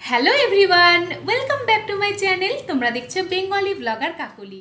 Hello everyone welcome back to my channel তোমরা দেখছ Bengali blogger কাকলি।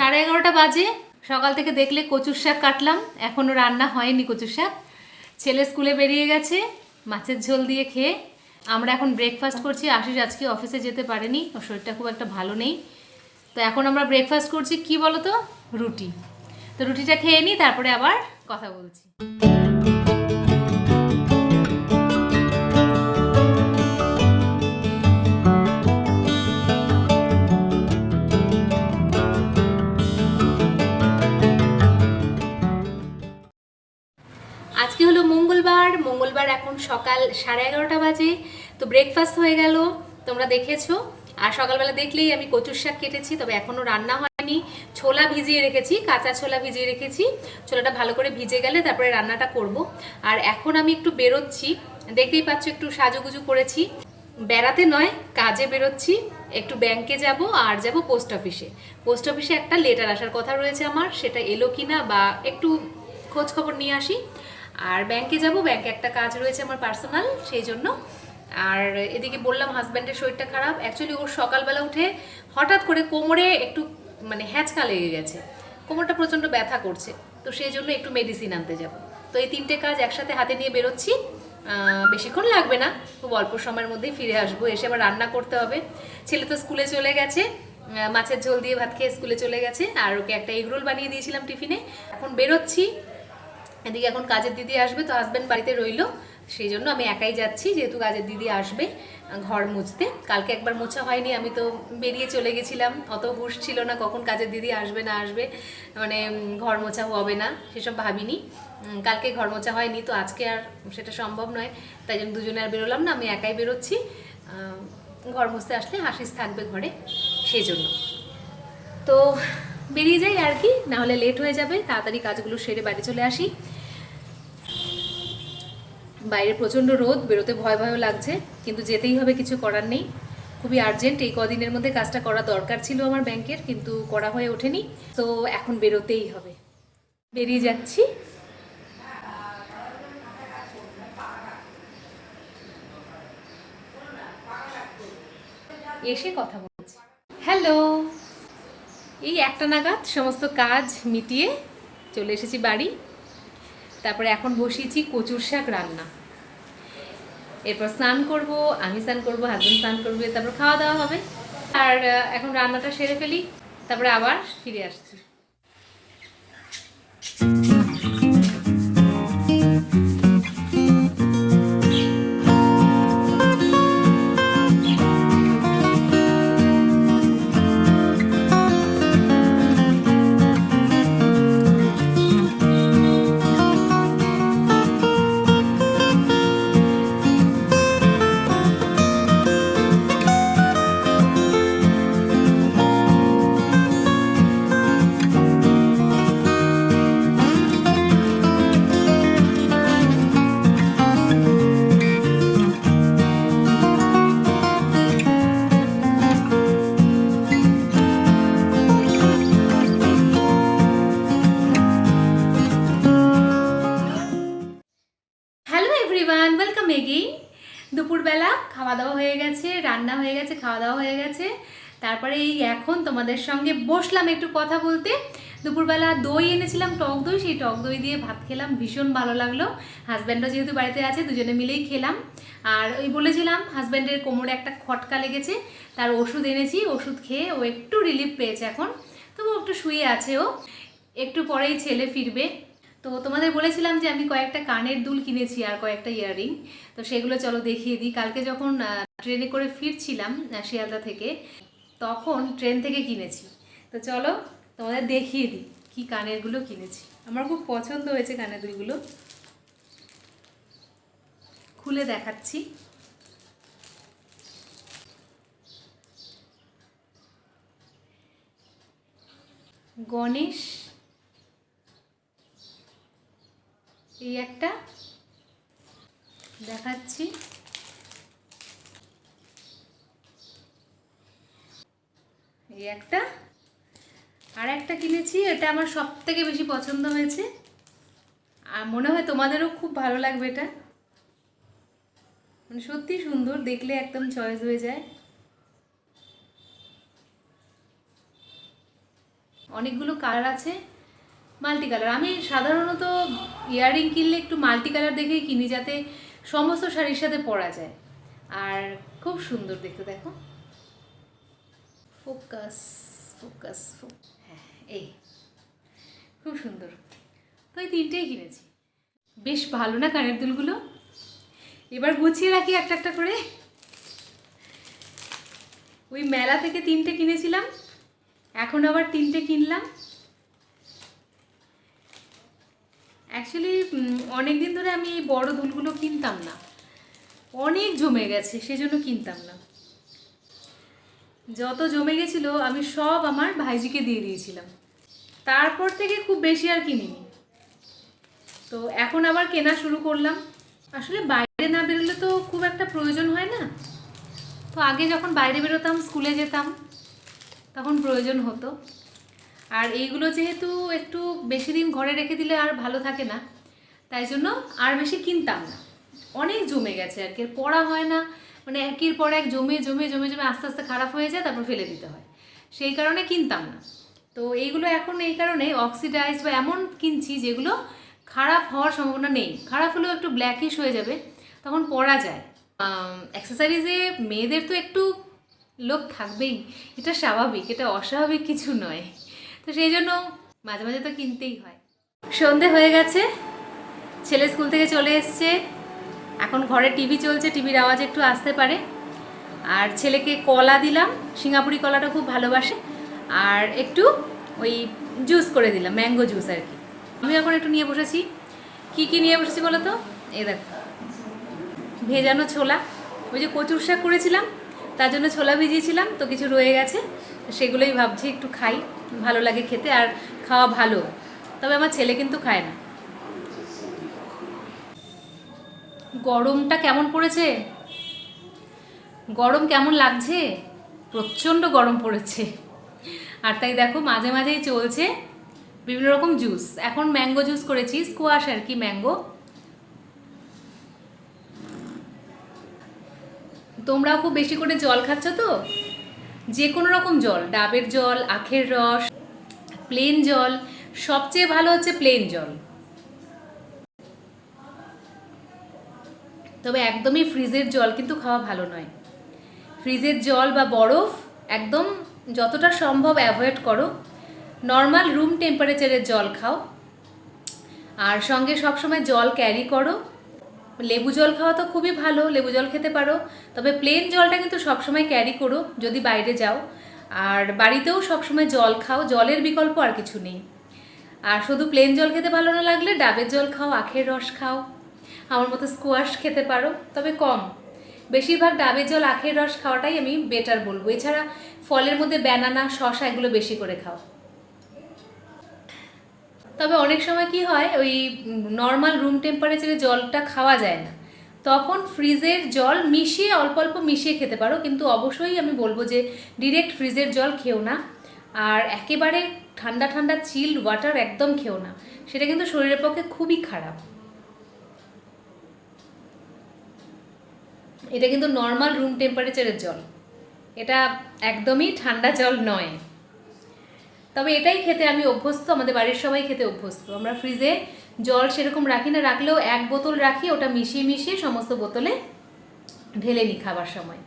সাড়ে এগারোটা বাজে। সকাল থেকে দেখলে কচুর শাক কাটলাম। এখনও রান্না হয়নি কচুর শাক। ছেলে স্কুলে বেরিয়ে গেছে, মাছের ঝোল দিয়ে খেয়ে। আমরা এখন ব্রেকফাস্ট করছি। আশিস আজকে অফিসে যেতে পারেনি। ওর শরীরটা খুব একটা ভালো নেই। তো এখন আমরা ব্রেকফাস্ট করছি। কি বলো তো রুটি। তো রুটিটা খেয়ে নিই তারপরে আবার কথা বলছি। সকাল সাড়ে এগারোটা বাজে, তো ব্রেকফাস্ট হয়ে গেল, তোমরা দেখেছ। আর সকালবেলা দেখলেই আমি কচুর শাক কেটেছি, তবে এখনও রান্না হয়নি। ছোলা ভিজিয়ে রেখেছি, কাঁচা ছোলা ভিজিয়ে রেখেছি। ছোলাটা ভালো করে ভিজে গেলে তারপরে রান্নাটা করব। আর এখন আমি একটু বেরোচ্ছি, দেখতেই পাচ্ছ একটু সাজুগুজু করেছি। বেড়াতে নয়, কাজে বেরোচ্ছি, একটু ব্যাংকে যাব আর যাব পোস্ট অফিসে পোস্ট অফিসে একটা লেটার আসার কথা রয়েছে আমার, সেটা এলো কিনা বা একটু খোঁজ খবর নিয়ে আসি। আর ব্যাংকে যাব ব্যাংকে একটা কাজ রয়েছে আমার পার্সোনাল সেই জন্য। আর এদিকে বললাম হাজব্যান্ডের শরীরটা খারাপ। অ্যাকচুয়ালি ওর সকালবেলা উঠে হঠাৎ করে কোমরে একটু মানে হ্যাঁচকা লেগে গেছে। কোমরটা প্রচণ্ড ব্যথা করছে। তো সেই জন্য একটু মেডিসিন আনতে যাব। তো এই তিনটে কাজ একসাথে হাতে নিয়ে বেরোচ্ছি। বেশিক্ষণ লাগবে না। খুব অল্প সময়ের মধ্যেই ফিরে আসব। এসে আবার রান্না করতে হবে। ছেলে তো স্কুলে চলে গেছে। মাছের ঝোল দিয়ে ভাত খেয়ে স্কুলে চলে গেছে। আর ওকে একটা এগরোল বানিয়ে দিয়েছিলাম টিফিনে। এখন বেরোচ্ছি। এদিকে এখন কাজের দিদি আসবে, তো হাজব্যান্ড বাড়িতে রইল। সেই জন্য আমি একাই যাচ্ছি, যেহেতু কাজের দিদি আসবে ঘর মুছতে। কালকে একবার মোছা হয়নি, আমি তো বেরিয়ে চলে গেছিলাম। অত হুশ ছিল না কখন কাজের দিদি আসবে না আসবে। মানে ঘর মোছা হবে না, সেসব ভাবিনি। কালকে ঘর মোছা হয়নি, তো আজকে আর সেটা সম্ভব নয়। তাই জন্য দুজনে আর বেরোলাম না, আমি একাই বেরোচ্ছি। ঘর মুছতে আসলে হাসিস থাকবে ঘরে সেই জন্য তো বেরিয়ে যাই আর কি, না হলে লেট হয়ে যাবে, তাড়াতাড়ি কাজগুলো সেরে বাড়ি চলে আসি। বাইরে প্রচণ্ড রোদ, বেরোতে ভয় ভয়ও লাগছে, কিন্তু যেতেই হবে কিছু করার নেই। খুবই আর্জেন্ট এই কদিনের মধ্যে কাজটা করা দরকার ছিল আমার ব্যাংকের কিন্তু করা হয়ে ওঠেনি, তো এখন বেরোতেই হবে। বেরিয়ে যাচ্ছি। এসে কথা বলছি। হ্যালো এই একটা নাগাদ সমস্ত কাজ মিটিয়ে চলে এসেছি বাড়ি। তারপরে এখন বসিয়েছি কচুর শাক রান্না। এরপর স্নান করব, আমি স্নান করব, হাজবেন্ড স্নান করবে, তারপর খাওয়া দাওয়া হবে। আর এখন রান্নাটা সেরে ফেলি, তারপরে আবার ফিরে আসছি। হয়ে গেছে, খাওয়া দাওয়া হয়ে গেছে। তারপরে এই এখন তোমাদের সঙ্গে বসলাম একটু কথা বলতে। দুপুরবেলা দই এনেছিলাম, টক দই। সেই টক দই দিয়ে ভাত খেলাম, ভীষণ ভালো লাগল। হাজব্যান্ডও যেহেতু বাড়িতে আছে, দুজনে মিলেই খেলাম। আর ওই বলেছিলাম হাজব্যান্ডের কোমরে একটা খটকা লেগেছে, তার ওষুধ এনেছি, ওষুধ খেয়ে ও একটু রিলিফ পেয়েছে এখন। তবু একটু শুয়ে আছে ও। একটু পরেই ছেলে ফিরবে। তো তোমাদের বলেছিলাম যে আমি কয়েকটা কানের দুল কিনেছি আর কয়েকটা ইয়াররিং। তো সেগুলো চলো দেখিয়ে দিই। কালকে যখন ট্রেনে করে ফিরছিলাম শিয়ালদা থেকে, তখন ট্রেন থেকে কিনেছি। তো চলো তোমাদের দেখিয়ে দিই কি কানেরগুলো কিনেছি। আমার খুব পছন্দ হয়েছে কানের দুলগুলো। খুলে দেখাচ্ছি। গণেশ এই একটা দেখাচ্ছি। এই একটা। আর একটা কিনেছি, এটা আমার সব থেকে বেশি পছন্দ হয়েছে। আর মনে হয় তোমাদেরও খুব ভালো লাগবে এটা। মানে সত্যি সুন্দর, দেখলে একদম চয়েস হয়ে যায়। অনেকগুলো কালার আছে মাল্টি কালার আমি সাধারণত ইয়াররিং কিনলে একটু মাল্টি কালার দেখেই কিনি যাতে সমস্ত শাড়ির সাথে পরা যায়। আর খুব সুন্দর দেখতে, দেখো। ফোকাস ফোকাস হ্যাঁ এই। খুব সুন্দর। তো এই তিনটেই কিনেছি। বেশ ভালো না কানের দুলগুলো? এবার গুছিয়ে রাখি একটা একটা করে। ওই মেলা থেকে তিনটে কিনেছিলাম। এখন আবার তিনটে কিনলাম। অ্যাকচুয়ালি অনেক দিন ধরে আমি এই বড় দুলগুলো কিনতাম না। অনেক জমে গেছে, সেজন্য কিনতাম না। যত জমে গেছিল, আমি সব আমার ভাইজিকে দিয়ে দিয়েছিলাম। তারপর থেকে খুব বেশি আর কিনিনি। তো এখন আবার কেনা শুরু করলাম। আসলে বাইরে না বেরোলে তো খুব একটা প্রয়োজন হয় না। তো আগে যখন বাইরে বেরোতাম, স্কুলে যেতাম, তখন প্রয়োজন হতো। আর এইগুলো যেহেতু একটু বেশি দিন ঘরে রেখে দিলে আর ভালো থাকে না, তাই জন্য আর বেশি কিনতাম না। অনেক জমে গেছে আর কি পড়া হয় না মানে একের পর এক জমে জমে জমে জমে আস্তে আস্তে খারাপ হয়ে যায়, তারপর ফেলে দিতে হয়। সেই কারণে কিনতাম না। তো এইগুলো এখন এই কারণে অক্সিডাইজ বা এমন কিনছি যেগুলো খারাপ হওয়ার সম্ভাবনা নেই। খারাপ হলেও একটু ব্ল্যাকিশ হয়ে যাবে, তখন পরা যায়। এক্সারসাইজে মেয়েদের তো একটু লোক থাকবেই, এটা স্বাভাবিক, এটা অস্বাভাবিক কিছু নয়। তো সেই জন্য মাঝে মাঝে তো কিনতেই হয়। সন্ধে হয়ে গেছে, ছেলে স্কুল থেকে চলে এসছে। এখন ঘরে টিভি চলছে, টিভির আওয়াজ একটু আসতে পারে। আর ছেলেকে কলা দিলাম, সিঙ্গাপুরি কলাটা খুব ভালোবাসে। আর একটু ওই জুস করে দিলাম, ম্যাঙ্গো জুস আর কি। আমি এখন একটু নিয়ে বসেছি। কি কি নিয়ে বসেছি বলো তো? এই দেখো। ভেজানো ছোলা। ওই যে কচুর শাক করেছিলাম, তার জন্য ছোলা ভিজিয়েছিলাম, তো কিছু রয়ে গেছে। সেগুলোই ভাবছি একটু খাই, ভালো লাগে খেতে আর খাওয়া ভালো। তবে আমার ছেলে কিন্তু খায় না। গরমটা কেমন পড়েছে? গরম কেমন লাগছে? প্রচণ্ড গরম পড়েছে। আর তাই দেখো, মাঝে মাঝেই চলছে বিভিন্ন রকম জুস। এখন ম্যাঙ্গো জুস করেছি, স্কোয়াশ আর কি ম্যাঙ্গো। তোমরাও খুব বেশি করে জল খাচ্ছ তো? যে কোনো রকম জল, ডাবের জল, আখের রস প্লেন জল, সবচেয়ে ভালো হচ্ছে প্লেন জল। তবে একদমই ফ্রিজের জল কিন্তু খাওয়া ভালো নয়। ফ্রিজের জল বা বরফ একদম যতটা সম্ভব অ্যাভয়েড করো। নর্মাল রুম টেম্পারেচারের জল খাও। আর সঙ্গে সবসময় জল ক্যারি করো। লেবু জল খাওয়া তো খুবই ভালো, লেবু জল খেতে পারো। তবে প্লেন জলটা কিন্তু সবসময় ক্যারি করো, যদি বাইরে যাও। আর বাড়িতেও সবসময় জল খাও, জলের বিকল্প আর কিছু নেই। আর শুধু প্লেন জল খেতে ভালো না লাগলে ডাবের জল খাও, আখের রস খাও। আমার মতো স্কোয়াশ খেতে পারো, তবে কম। বেশিরভাগ ডাবের জল, আখের রস খাওয়াটাই আমি বেটার বলব। এছাড়া ফলের মধ্যে ব্যানানা শশা এগুলো বেশি করে খাও। তবে অনেক সময় কি হয়, ওই নর্মাল রুম টেম্পারেচারে জলটা খাওয়া যায় না। তখন ফ্রিজের জল মিশিয়ে অল্প অল্প মিশিয়ে খেতে পারো, কিন্তু অবশ্যই আমি বলব যে ডিরেক্ট ফ্রিজের জল খেও না। আর একেবারে ঠান্ডা ঠান্ডা চিল ওয়াটার একদম খেও না। সেটা কিন্তু শরীরের পক্ষে খুবই খারাপ। এটা কিন্তু নর্মাল রুম টেম্পারেচারের জল। এটা একদমই ঠান্ডা জল নয়। তবে এটাই খেতে আমি অভ্যস্ত, আমাদের বাড়ির সবাই খেতে অভ্যস্ত। আমরা ফ্রিজে জল সেরকম রাখি না, রাখলেও এক বোতল রাখি, ওটা মিশিয়ে মিশিয়ে সমস্ত বোতলে ঢেলে নিই খাবার সময়।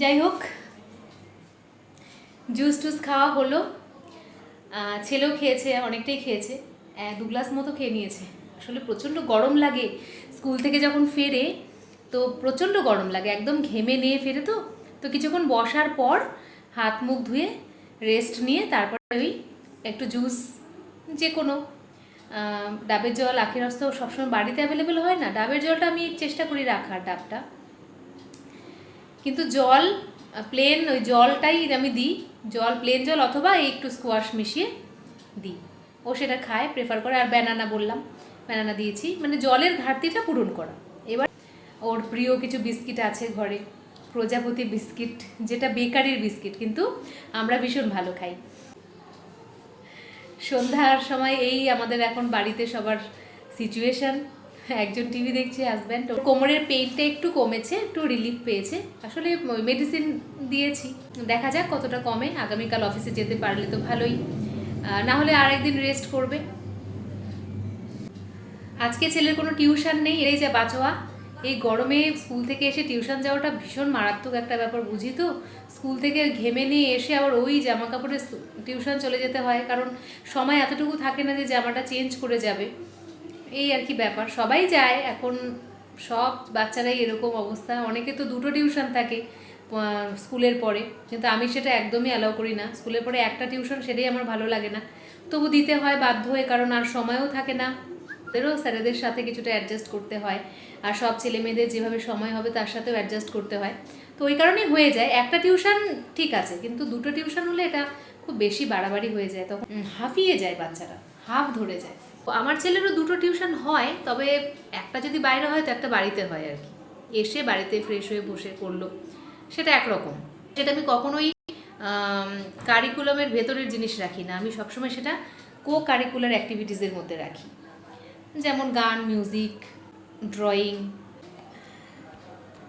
যাই হোক জুস টুস খাওয়া হলো। ছেলেও খেয়েছে, অনেকটাই খেয়েছে। দু গ্লাস মতো খেয়ে নিয়েছে। আসলে প্রচণ্ড গরম লাগে। স্কুল থেকে যখন ফেরে, তো প্রচণ্ড গরম লাগে, একদম ঘেমে নিয়ে ফেরে তো। তো কিছুক্ষণ বসার পর হাত মুখ ধুয়ে রেস্ট নিয়ে তারপরে ওই একটু জুস যে কোনো ডাবের জল, আখের রস তো সবসময় বাড়িতে অ্যাভেলেবেল হয় না? ডাবের জলটা আমি চেষ্টা করি রাখার ডাবটা। কিন্তু জল প্লেন ওই জলটাই আমি দিই। জল প্লেন জল অথবা এই একটু স্কোয়াশ মিশিয়ে দিই। ও সেটা খায় প্রেফার করে। আর ব্যানানা বললাম ব্যানানা দিয়েছি। মানে জলের ঘাটতিটা পূরণ করা। এবার ওর প্রিয় কিছু বিস্কিট আছে ঘরে। প্রজাপতি বিস্কিট, যেটা বেকারির বিস্কিট, কিন্তু আমরা ভীষণ ভালো খাই। সন্ধ্যার সময় এই আমাদের এখন বাড়িতে সবার সিচুয়েশন একজন টিভি দেখছে হাজব্যান্ড কোমরের পেইনটা একটু কমেছে, একটু রিলিফ পেয়েছে। আসলে মেডিসিন দিয়েছি। দেখা যাক কতটা কমে। আগামীকাল অফিসে যেতে পারলে তো ভালোই। না হলে আরেকদিন রেস্ট করবে। আজকে ছেলের কোনো টিউশন নেই, এই যে বাঁচোয়া এই গরমে স্কুল থেকে এসে টিউশন যাওয়াটা ভীষণ মারাত্মক একটা ব্যাপার, বুঝি তো? স্কুল থেকে ঘেমে নিয়ে এসে আবার ওই জামা কাপড়ে টিউশন চলে যেতে হয়, কারণ সময় এতটুকু থাকে না যে জামাটা চেঞ্জ করে যাবে। এই আর কি ব্যাপার, সবাই যায়, এখন সব বাচ্চারাই এরকম অবস্থা, অনেকে তো দুটো টিউশন থাকে স্কুলের পরে, কিন্তু আমি সেটা একদমই অ্যালাউ করি না। স্কুলের পরে একটা টিউশন সেটাই আমার ভালো লাগে না। তবু দিতে হয় বাধ্য হয়ে, কারণ আর সময়ও থাকে না। ওদেরও স্যারেদের সাথে কিছুটা অ্যাডজাস্ট করতে হয়। আর সব ছেলে মেয়েদের যেভাবে সময় হবে তার সাথেও অ্যাডজাস্ট করতে হয়। তো ওই কারণেই হয়ে যায়। একটা টিউশন ঠিক আছে, কিন্তু দুটো টিউশন হলে এটা খুব বেশি বাড়াবাড়ি হয়ে যায়। তখন হাঁফিয়ে যায় বাচ্চারা, হাফ ধরে যায়। আমার ছেলেরও দুটো টিউশন হয়, তবে একটা যদি বাইরে হয় তো একটা বাড়িতে হয় আর কি। এসে বাড়িতে ফ্রেশ হয়ে বসে করল সেটা একরকম। সেটা আমি কখনোই কারিকুলামের ভেতরের জিনিস রাখি না। আমি সবসময় সেটা কো কারিকুলার অ্যাক্টিভিটিসের মধ্যে রাখি। যেমন গান মিউজিক ড্রয়িং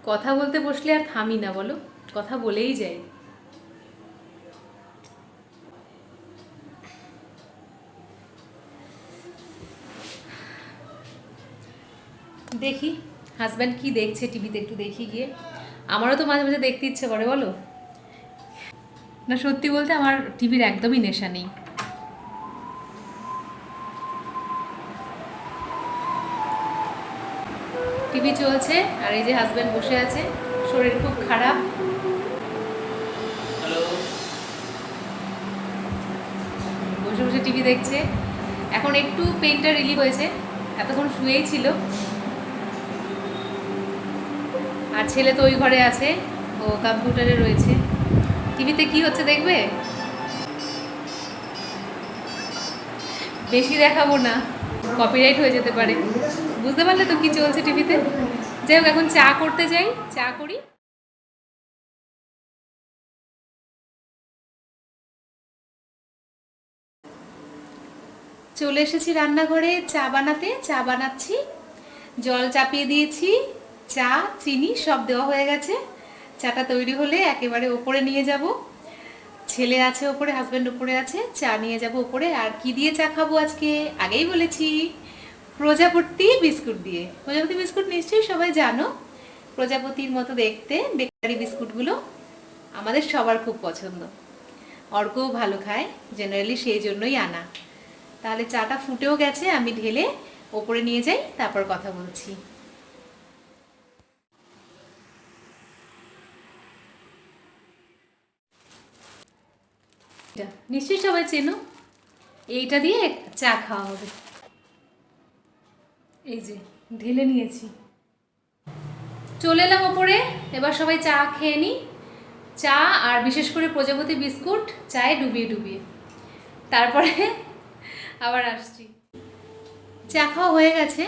কথা বলতে বসলে আর থামি না, বলো। কথা বলেই যাই দেখি হাজব্যান্ড কি দেখছে টিভিতে একটু দেখি গিয়ে। আমারও তো মাঝে মাঝে দেখতে ইচ্ছে করে, বলো। না, সত্যি বলতে আমার টিভির একদমই নেশা নেই। টিভি চলছে আর এই যে হাজব্যান্ড বসে আছে শরীর খুব খারাপ। বসে বসে টিভি দেখছে। এখন একটু পেনটা রিলিভ হয়েছে এতক্ষণ শুয়েই ছিল। আর ছেলে তো ওই ঘরে আছে ও কম্পিউটারে রয়েছে। টিভিতে কি হচ্ছে দেখবে? বেশি দেখাবো না কপিরাইট হয়ে যেতে পারে। বুঝতে পারলে তো কি চলছে টিভিতে? যাই হোক, এখন চা করতে যাই, চা করি। চলে এসেছি রান্নাঘরে, চা বানাতে, চা বানাচ্ছি। জল চাপিয়ে দিয়েছি, চা, চিনি সব দেওয়া হয়ে গেছে। চাটা তৈরি হলে একেবারে ওপরে নিয়ে যাব। ছেলে আছে ওপরে হাজব্যান্ড ওপরে আছে, চা নিয়ে যাব ওপরে। আর কি দিয়ে চা খাব আজকে? আগেই বলেছি। প্রজাপতি বিস্কুট দিয়ে। প্রজাপতি বিস্কুট নিশ্চয়ই সবাই জানো। প্রজাপতির মতো দেখতে বেকারি বিস্কুটগুলো আমাদের সবার খুব পছন্দ। অর্কও ভালো খায় জেনারেলি সেই জন্যই আনা। তাহলে চাটা ফুটেও গেছে, আমি ঢেলে ওপরে নিয়ে যাই, তারপর কথা বলছি। নিশ্চয়ই সবাই চেনো? এইটা দিয়ে চা খাওয়া হবে। এই যে, ঢেলে নিয়েছি। চলে এলাম ওপরে, এবার সবাই চা খেয়ে নিই চা আর বিশেষ করে প্রজাপতি বিস্কুট, চায়ে ডুবিয়ে ডুবিয়ে। তারপরে আবার আসছি। চা খাওয়া হয়ে গেছে।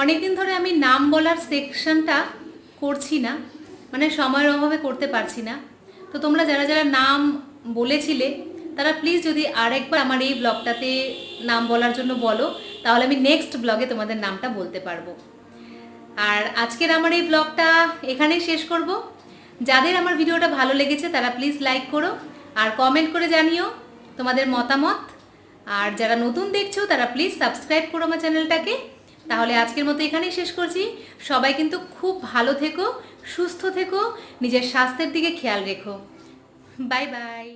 অনেকদিন ধরে আমি নাম বলার সেকশনটা করছি না মানে সময়ের অভাবে করতে পারছি না। তো তোমরা যারা যারা নাম বলেছিলে, তারা প্লিজ যদি আরেকবার আমার এই ব্লগটাতে নাম বলার জন্য বলো তাহলে আমি নেক্সট ব্লগে তোমাদের নামটা বলতে পারব। আর আজকের আমার এই ব্লগটা এখানেই শেষ করব। যাদের আমার ভিডিওটা ভালো লেগেছে, তারা প্লিজ লাইক করো আর কমেন্ট করে জানিও তোমাদের মতামত। আর যারা নতুন দেখছ, তারা প্লিজ সাবস্ক্রাইব করো আমার চ্যানেলটাকে তাহলে আজকের মতো এখানেই শেষ করছি। সবাই কিন্তু খুব ভালো থেকো, সুস্থ থেকো, নিজের স্বাস্থ্যের দিকে খেয়াল রেখো। Bye bye